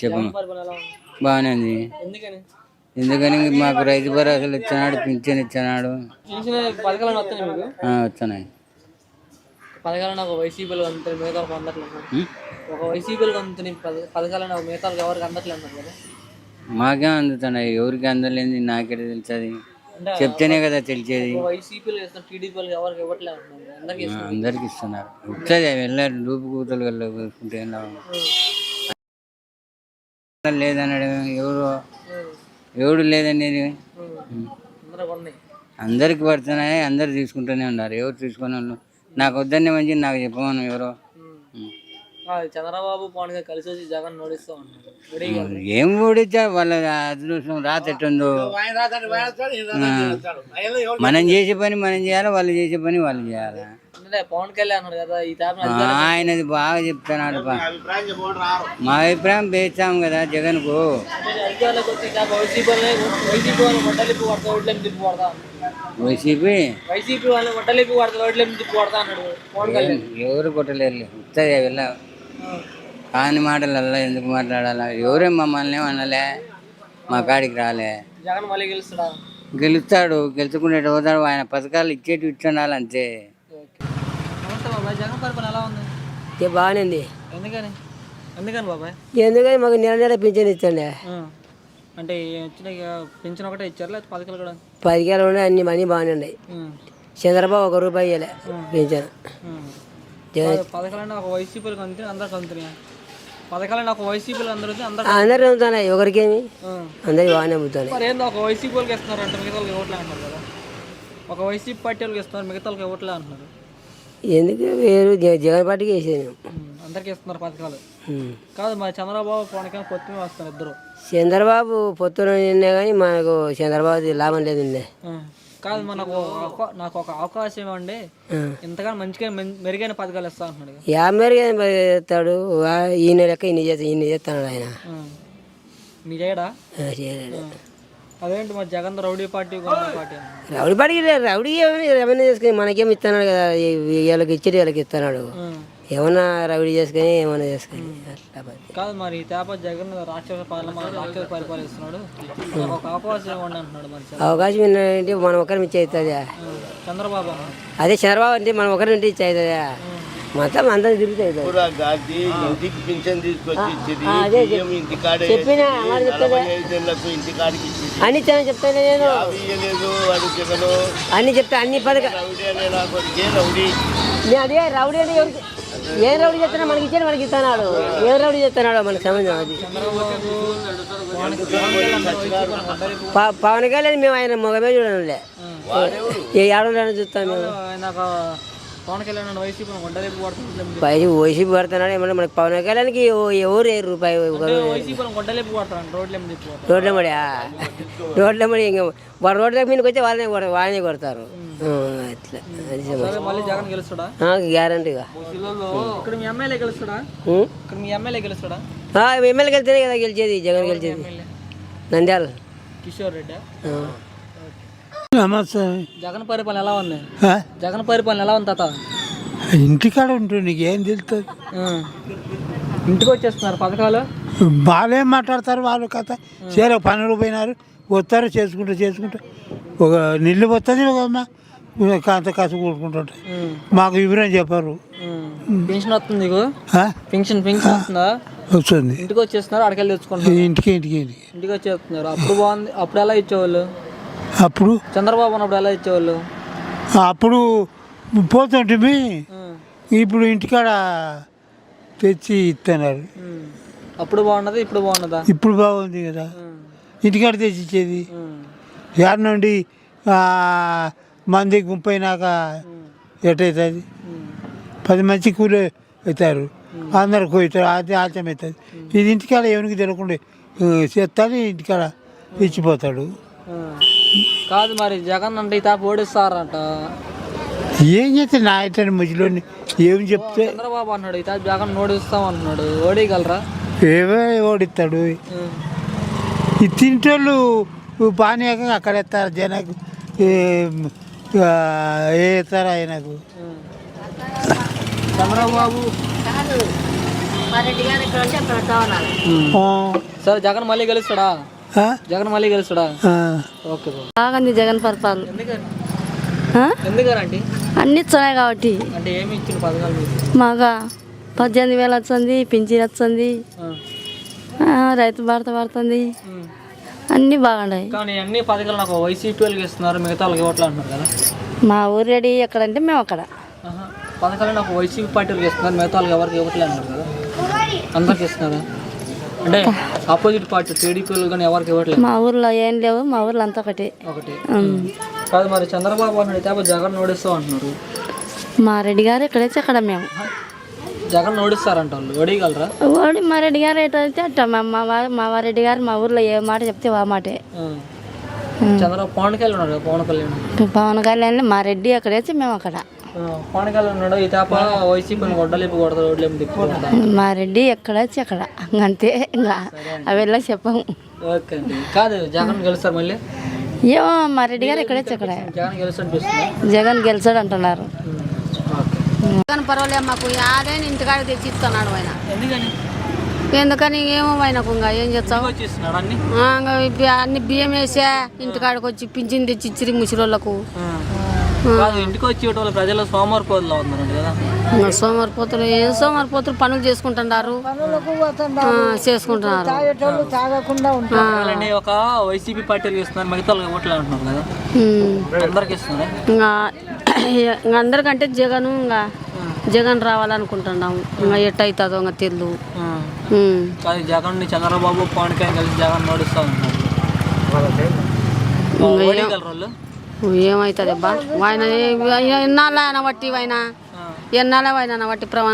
చెప్పు బాగానే ఉంది. ఎందుకని? మాకు రైతు భరోసాలు ఇచ్చినాడు పింఛన్ ఇచ్చినాడు. చిన్న పథకాలను ఒక వైసీపీలో మిగతా అందట్లేదు? ఒక పథకాలను మిగతా ఎవరికి అందట్లేదు అన్నారు కదా. మాకేం అందుతున్నాయి? ఎవరికి అందలేదు నాకే అంటే చెప్తేనే కదా తెలిసేది. అందరికీ ఇస్తున్నారు వచ్చేది వెళ్ళారు డూపు కూతురు వెళ్ళకుంటే? లేదన్నాడు ఎవరు? ఎవడు లేదనేది అందరికి పడుతున్నాయి అందరు తీసుకుంటూనే ఉన్నారు. ఎవరు తీసుకునే వాళ్ళు? నాకు వద్దనే మంచి నాకు చెప్పమను ఎవరో. చంద్రబాబు పవన్ గారు కలిసి వచ్చి జగన్ నోడిస్తూ ఉన్నారు. ఏం ఓడిచ్చా వాళ్ళ అదృష్టం రాత ఎట్టుందో ఆ. మనం చేసే పని మనం చేయాలి? వాళ్ళు చేసే పని వాళ్ళు చేయాలి? పవన్ కళ్యాణ్ కదా ఈ ఆయనది బాగా చెప్తున్నాడు బా. మా అభిప్రాయం పేర్చాం కదా జగన్కు వైసీపీ వైసీపీ వాళ్ళు ఎవరు కొట్టలేరు వెళ్ళ. కాని మాటలల్లా ఎందుకు మాట్లాడాలా? ఎవరే మమ్మల్ని ఏమనలే మా కాడికి రాలే. జగన్ మళ్ళీ గెలుస్తాడా? గెలుస్తాడు. గెలుచుకుంటే పోతాడు. ఆయన పథకాలు ఇచ్చేటి ఇచ్చుండాలి అంతే. జగన్ పరిపాలన ఎలా ఉంది? బాగానే ఉంది. ఎందుకని? ఎందుకని బాబాయ్? ఎందుకని మాకు నెల నెల పింఛన్ ఇచ్చండి. అంటే వచ్చిన పెన్షన్ ఒకటే ఇచ్చారు? లేకపోతే పథకాలు కూడా? పదికేళ్ళు ఉన్నాయి. అన్ని అన్నీ బాగానే ఉన్నాయి. చంద్రబాబు ఒక రూపాయి ఇవ్వలే పింఛన్. పథకాలన్నీ ఒక వైసీపీలకు అంతే అందరికి అందుతున్నాయి పథకాలన్నీ ఒక వైసీపీలు అందరూ అందరు అందరు బాగానే అమ్ముతున్నాయి మరి ఏందో ఒక వైసీపీ వాళ్ళకి ఇస్తున్నారు అంటే మిగతా వాళ్ళకి ఇవ్వట్లే అంటారు కదా. ఒక వైసీపీ పార్టీ వాళ్ళకి ఇస్తున్నారు మిగతా ఇవ్వట్లే అంటున్నారు. ఎందుకు? వేరు. జగన్ పార్టీకి వేసాను ఉం. అందరికీ ఇస్తున్నారు పథకాలు. కాదు మరి చంద్రబాబు పవన్ కళ్యాణ్ కొత్తిమీర వస్తారు ఇద్దరు. చంద్రబాబు పొత్తున నిన్నే కానీ మనకు చంద్రబాబు లాభం లేదు నిన్నే ఆ. కాదు మనకు నాకు ఒక అవకాశం ఇవ్వండి. ఇంతగా మంచిగా మెరుగైన పథకాలు ఇస్తా అంటున్నాడు యాభై ఎత్తాడు వా- ఈయన లెక్క ఇన్ని చేస్తాడు ఇన్ని చేస్తాడు ఆయన. మీ చేయడా? చేయలేడు. అదేంటి మరి Jagan rowdy party party. Rowdy పార్టీకి లేదు. రౌడీ ఏమని రెవెన్యూ చేసుకుని మనకేం ఇస్తున్నాడు కదా? వీళ్ళకి ఇచ్చేది వీళ్ళకి ఇస్తున్నాడు. ఏమన్నా రౌడీ చేసుకుని ఏమన్నా చేసుకుని అట్లా. కాదు మరి తేప జగన్ రాక్షస పాలన రాక్షస పరిపాలిస్తున్నాడు నాకు ఒక అవకాశం ఇవ్వండి అంటున్నాడు మరి చంద్ర- అవకాశం ఏంటంటే మనం ఒకరిని ఇచ్చి అవుతుందా. చంద్రబాబు. అదే చంద్రబాబు అంటే మనం ఒకరిని ఇంటి ఇచ్చి అవుతుందా? మొత్తం అందరం తిరుగుతాయి గాది ఇంటికి పింఛన్ తీసుకొచ్చి ఇచ్చేది. అదే బియ్యం ఇంటికాడే చెప్పినా నలభై ఐదేళ్ళకు ఇచ్చేది. అన్ని చెప్తాను నేను అవి ఇయ్యలేదు వాడు జగను. అన్ని చెప్తా అన్ని పథక రౌడీ అనే నా కొడుకే రౌడీ? నేను అదే రౌడీ అంటే ఎవరికి? ఏం రౌడీ చెప్తున్నా మనకి ఇచ్చాడు మనకి ఇస్తున్నాడు ఏం రౌడీ చెప్తున్నాడు మనకి సంబంధం అది. పవన్ కళ్యాణ్ మేము ఆయన మొగమే చూడండి ఏ ఏడవలేని చూస్తాం మేము. పవన్ కళ్యాణ్ వైసీపీ పడుతున్నాడు ఏమన్నా మనకి పవన్ కళ్యాణ్కి ఓ- ఎవరు ఏ రూపాయి వైసీపీ కొడతారు రోడ్లు చెప్పి రోడ్ల మడి రోడ్ల ఇంకా వాడు రోడ్ల మీదకి వచ్చి వాళ్ళని కొడ- వాళ్ళని కొడతారు. ఆ, అట్లా. అది సమస్య మళ్ళీ జగన్ గెలుస్తాడా? గ్యారంటీగా. ఇక్కడ మీ ఎమ్మెల్యే గెలుస్తాడా? ఇక్కడ మీ ఎమ్మెల్యే గెలుస్తాడా? కదా గెలిచేది జగన్ గెలిచేది? నంద్యాల. కిషోర్ రెడ్డి. నమస్తే. జగన్ పరిపాలన ఎలా ఉంది? జగన్ పరిపాలన ఎలా ఉంది తాత? ఇంటికాడ ఉంటుంది నీకు ఏం తెలుస్తుంది. ఇంటికి వచ్చేస్తున్నారు పథకాలు? బాగాలేం మాట్లాడతారు వాళ్ళు కథ. సరే పనులు పోయినారు వస్తారు చేసుకుంటూ చేసుకుంటూ ఒక నీళ్ళు పోతుంది ఒక కాంత కసు కూడుకుంటుంటాయి ఉమ్. మాకు వివరం చెప్పారు. పెన్షన్ వస్తుంది నీకు? పెన్షన్ పెన్షన్ వస్తుందా? వస్తుంది. ఇంటికి వచ్చేస్తున్నారు అక్కడికి తెచ్చుకుంటున్నారు. ఇంటికి ఇంటికి ఇంటికి. ఇంటికి వచ్చేస్తున్నారు. అప్పుడు బాగుంది అప్పుడు ఎలా ఇచ్చేవాళ్ళు? అప్పుడు చంద్రబాబు ఉన్నప్పుడు ఎలా ఇచ్చేవాళ్ళు? అప్పుడు పోతుంటే. ఇప్పుడు ఇంటికాడ తెచ్చి ఇస్తున్నారు ఉమ్. అప్పుడు బాగున్నది ఇప్పుడు బాగున్నదా? ఇప్పుడు బాగుంది కదా. ఇంటికాడ తెచ్చి ఇచ్చేది. యాడ నుండి మంది గుంపైనాక ఎట్టవుతుంది ఉమ్. పది మంది కూలి అవుతారు. అందరు పోతారు అది ఆచం అవుతుంది ఇది ఇంటికాడ ఎవరికి తెలియకుండా చేస్తాను ఇంటికాడ ఇచ్చిపోతాడు. కాదు మరి జగన్ అంటే ఈ తాప ఓడిస్తారంట. ఏం చేస్తే నా అయితే మధ్యలో ఏం చెప్తే? చంద్రబాబు అన్నాడు ఈ తాప జగన్ ఓడిస్తాం అంటున్నాడు ఓడిగలరా ఏవో ఓడిస్తాడు. ఈ తింటోళ్ళు పానీయక అక్కడ ఎత్తారు జనకు. ఏ ఎత్తారు ఆయనకు. చంద్రబాబు. సరే జగన్ మళ్ళీ గెలుస్తాడా? జగన్ మళ్ళీ గెలుస్తాడా? ఆ. ఓకే బాగుంది జగన్ పరిపాలన? ఎందుకనండి? అన్ని ఇస్తున్నాయి కాబట్టి. అంటే ఏమి ఇచ్చిన పథకాలు మీకు? మాగా పద్దెనిమిది వేలు వచ్చింది పింఛన్ వచ్చింది రైతు భర్త పడుతుంది. అన్నీ బాగున్నాయి. కానీ అన్ని పథకాలు నాకు వైసీపీ వాళ్ళకి ఇస్తున్నారు మిగతా వాళ్ళకి ఇవ్వట్లే అంటున్నారు కదా? మా ఊరు రెడీ ఎక్కడంటే మేము అక్కడ. పథకాలు నాకు వైసీపీ పార్టీ వాళ్ళకి ఇస్తున్నారు మిగతా వాళ్ళకి ఎవరికి ఇవ్వట్లే అన్నారు కదా? అందరికి ఇస్తున్నారు? అంటే ఆపోజిట్ పార్టీ టీడీపీ కానీ ఎవరికి ఇవ్వట్లేదు? మా ఊర్లో ఏం లేవు మా ఊర్లో అంతా ఒకటి. ఒకటి. కాదు మరి చంద్రబాబు జగన్ ఓడిస్తాం అంటున్నారు. మా రెడ్డి గారు ఎక్కడైతే అక్కడ మేము. జగన్ ఓడిస్తారంట వాళ్ళు ఓడిగలరా వాడు మా రెడ్డి గారు ఎటైతే అట్ట మా మా రెడ్డి గారు మా ఊర్లో ఏ మాట చెప్తే ఆ మాటే. చంద్రబాబు పవన్ కళ్యాణ్ పవన్ కళ్యాణ్? పవన్ కళ్యాణ్ మా రెడ్డి ఎక్కడైతే మేము అక్కడ. మా రెడ్డి ఎక్కడ ఎక్కడ అంతే ఇంకా అవి చెప్పాము కాదు జగన్ గెలుస్తారు మళ్ళీ? ఏమో మా రెడ్డి గారు ఎక్కడ అక్కడ. జగన్ గెలిచాడు అంటున్నారు జగన్ పర్వాలేదు మాకు అదే ఇంటికాడ తెచ్చి ఇస్తున్నాడు ఆయన. ఎందుకని? ఏమో ఆయనకు ఇంకా ఏం చేస్తావు? అన్ని? బియ్యం వేసా ఇంటికాడకు వచ్చి పింఛన్ తెచ్చి ఇచ్చిరి వాళ్ళకు కాదు ఇంటికి వచ్చి ఇవ్వటం వల్ల ప్రజలు సోమవారపోతులా ఉన్నారంట కదా? సోమవారిపోతులు ఏ సోమవారిపోతులు పనులు చేసుకుంటున్నారు? ఆ, చేసుకుంటున్నారు. ఒక వైసీపీ పార్టీకి ఇస్తున్నారు మిగతా వాళ్ళకి ఇవ్వట్లే అంటున్నారు కదా. అందరికి ఇస్తున్నారు? అందరికంటే జగన్ ఇంకా జగన్ రావాలనుకుంటున్నాము. ఇంకా ఎట్టయితుందో ఇంకా తెలు జగన్ చంద్రబాబు పవన్ కళ్యాణ్ కలిసి జగన్ నడుస్తా వాళ్ళు? ఏమవుతుంది అబ్బా ఆయన ఎన్నాళ్ళ ఆయన వట్టి ఆయన ఎన్నాళ్ళ ఆయన వట్టి ప్రమాణం